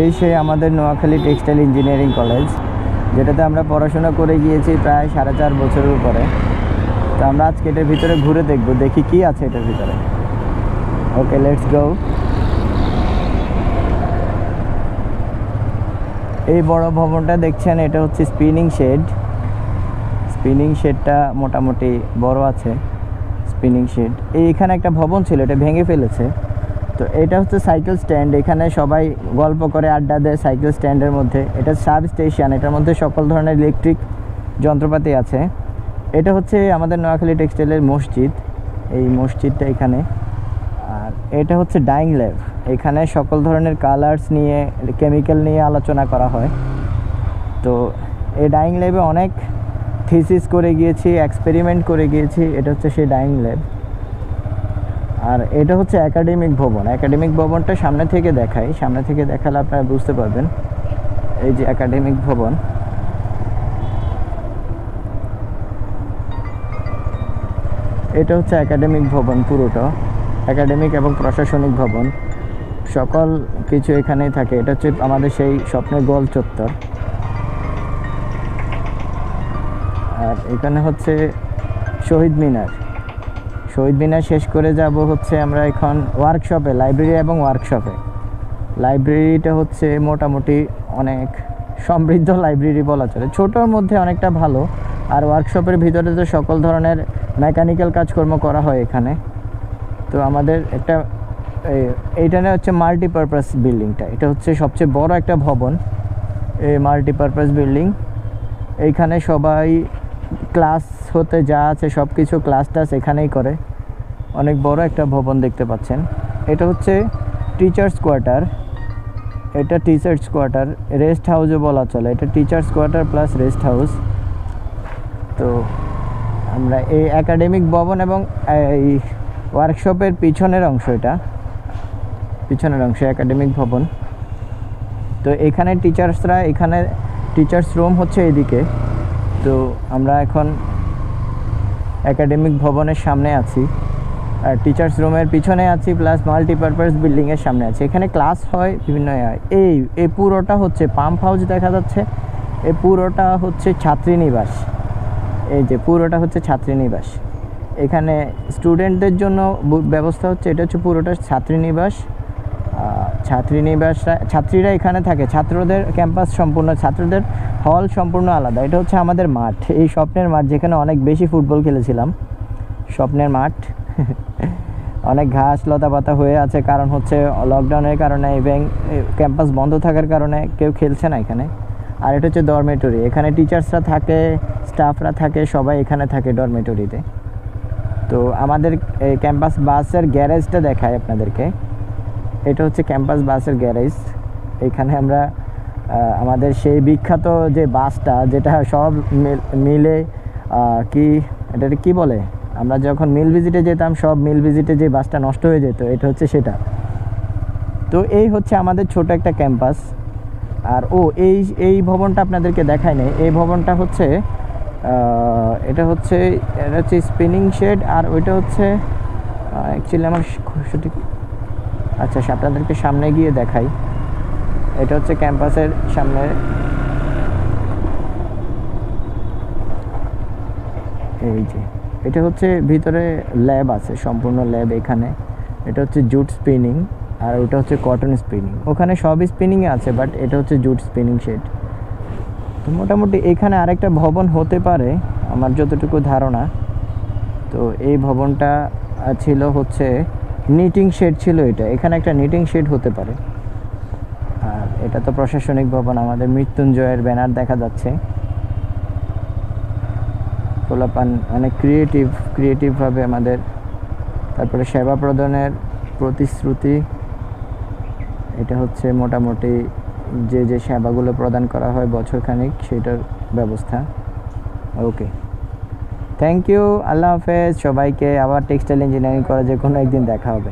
এই সেই আমাদের নোয়াখালী টেক্সটাইল ইঞ্জিনিয়ারিং কলেজ, যেটাতে আমরা পড়াশোনা করে গিয়েছি প্রায় সাড়ে চার বছরের উপরে। তো আমরা আজকে এটার ভিতরে ঘুরে দেখব, দেখি কি আছে এটার ভিতরে। ওকে লেটস গো এই বড় ভবনটা দেখছেন, এটা হচ্ছে স্পিনিং শেড স্পিনিং শেডটা মোটামুটি বড় আছে স্পিনিং শেড এই এখানে একটা ভবন ছিল, এটা ভেঙে ফেলেছে। তো এটা হচ্ছে সাইকেল স্ট্যান্ড। এখানে সবাই গল্প করে, আড্ডা দেয় সাইকেল স্ট্যান্ডের মধ্যে। এটা সাব স্টেশন এটার মধ্যে সকল ধরনের ইলেকট্রিক যন্ত্রপাতি আছে। এটা হচ্ছে আমাদের নোয়াখালী টেক্সটাইলের মসজিদ, এই মসজিদটা এখানে। আর এটা হচ্ছে ডাইং ল্যাব এখানে সকল ধরনের কালার্স নিয়ে, কেমিক্যাল নিয়ে আলোচনা করা হয়। তো এই ডাইং ল্যাবে অনেক থিসিস করে গিয়েছি, এক্সপেরিমেন্ট করে গিয়েছি। এটা হচ্ছে সেই ডাইং ল্যাব আর এটা হচ্ছে একাডেমিক ভবন। একাডেমিক ভবনটা সামনে থেকে দেখাই। সামনে থেকে দেখালে আপনারা বুঝতে পারবেন এই যে একাডেমিক ভবন। এটা হচ্ছে একাডেমিক ভবন পুরোটা। একাডেমিক এবং প্রশাসনিক ভবন। সকল কিছু এখানেই থাকে। এটা হচ্ছে আমাদের সেই স্বপ্নের গোল চত্বর। আর এখানে হচ্ছে শহীদ মিনার। শহীদ মিনার শেষ করে যাব হচ্ছে আমরা এখন ওয়ার্কশপে লাইব্রেরি এবং ওয়ার্কশপে লাইব্রেরিটা হচ্ছে মোটামুটি অনেক সমৃদ্ধ লাইব্রেরি বলা চলে। ছোটোর মধ্যে অনেকটা ভালো। আর ওয়ার্কশপের ভিতরে তো সকল ধরনের মেকানিক্যাল কাজকর্ম করা হয় এখানে। তো আমাদের একটা, এই- এইটা না হচ্ছে মাল্টিপারপাস বিল্ডিংটা এটা হচ্ছে সবচেয়ে বড় একটা ভবন, এই মাল্টিপারপাস বিল্ডিং এইখানে সবাই ক্লাস হতে যা আছে সব কিছু ক্লাস টাস এখানেই করে। অনেক বড় একটা ভবন দেখতে পাচ্ছেন। এটা হচ্ছে টিচার্স কোয়ার্টার এটা টিচার্স কোয়ার্টার রেস্ট হাউসও বলা চলে। এটা teachers quarter plus rest house তো আমরা এই একাডেমিক ভবন এবং এই ওয়ার্কশপের পিছনের অংশ এটা। পিছনের অংশ একাডেমিক ভবন। তো এখানে টিচার্সরা এখানে টিচার্স রুম হচ্ছে এদিকে। তো আমরা এখন একাডেমিক ভবনের সামনে আছি। আর টিচার্স রুমের পিছনে আছি প্লাস মাল্টিপারপাস বিল্ডিংয়ের সামনে আছি। এখানে ক্লাস হয় বিভিন্ন হয়। এই এই পুরোটা হচ্ছে পাম্প হাউস দেখা যাচ্ছে। এই পুরোটা হচ্ছে ছাত্রীনিবাস। এই যে পুরোটা হচ্ছে ছাত্রীনিবাস। এখানে স্টুডেন্টদের জন্য ব্যবস্থা হচ্ছে, এটা হচ্ছে পুরোটা ছাত্রীনিবাস। ছাত্রীনিবাসরা, ছাত্রীরা এখানে থাকে। ছাত্রদের ক্যাম্পাস সম্পূর্ণ, ছাত্রদের হল সম্পূর্ণ আলাদা। এটা হচ্ছে আমাদের মাঠ। এই স্বপ্নের মাঠ যেখানে অনেক বেশি ফুটবল খেলেছিলাম। স্বপ্নের মাঠ। অনেক ঘাস লতা পাতা হয়ে আছে, কারণ হচ্ছে লকডাউনের কারণে এবং ক্যাম্পাস বন্ধ থাকার কারণে কেউ খেলছে না এখানে। আর এটা হচ্ছে ডরমেটরি এখানে টিচার্সরা থাকে স্টাফরা থাকে, সবাই এখানে থাকে ডরমেটরিতে তো আমাদের ক্যাম্পাস বাসের গ্যারেজটা দেখায় আপনাদেরকে। এটা হচ্ছে ক্যাম্পাস বাসের গ্যারেজ। এখানে আমরা আমাদের সেই বিখ্যাত যে বাসটা, যেটা সব মিল- কি এটা কি বলে? আমরা যখন মিল ভিজিটে যেতাম, সব মিল ভিজিটে যে বাসটা নষ্ট হয়ে যেত, এটা হচ্ছে সেটা। তো এই হচ্ছে আমাদের ছোট একটা ক্যাম্পাস। আর, ও, এই এই ভবনটা আপনাদেরকে দেখায় নাই। এই ভবনটা হচ্ছে এটা হচ্ছে এটা হচ্ছে স্পিনিং শেড আর ওইটা হচ্ছে অ্যাকচুয়ালি আমার সঠিক আচ্ছা আপনাদেরকে সামনে গিয়ে দেখাই। এটা হচ্ছে ক্যাম্পাসের সামনে। এই যে, এটা হচ্ছে ভিতরে ল্যাব আছে, সম্পূর্ণ ল্যাব এখানে। এটা হচ্ছে জুট স্পিনিং, আর ওটা হচ্ছে কটন স্পিনিং। ওখানে সব স্পিনিংয়ে আছে, বাট এটা হচ্ছে জুট স্পিনিং শেড। তো মোটামুটি এখানে আরেকটা ভবন হতে পারে, আমার যতটুকু ধারণা। তো এই ভবনটা ছিল হচ্ছে নিটিং শেড ছিল এটা। এখানে একটা নিটিং শেড হতে পারে। আর এটা তো প্রশাসনিক ভবন, আমাদের মৃত্যুঞ্জয়ের ব্যানার দেখা যাচ্ছে। পোলাপান অনেক ক্রিয়েটিভ ক্রিয়েটিভভাবে আমাদের, তারপরে সেবা প্রদানের প্রতিশ্রুতি। এটা হচ্ছে মোটামুটি যে যে সেবাগুলো প্রদান করা হয় বছরখানিক, সেটার ব্যবস্থা। ওকে থ্যাংক ইউ আল্লাহ হাফেজ। সবাইকে আবার টেক্সটাইল ইঞ্জিনিয়ারিং কলেজে কোনো একদিন দেখা হবে।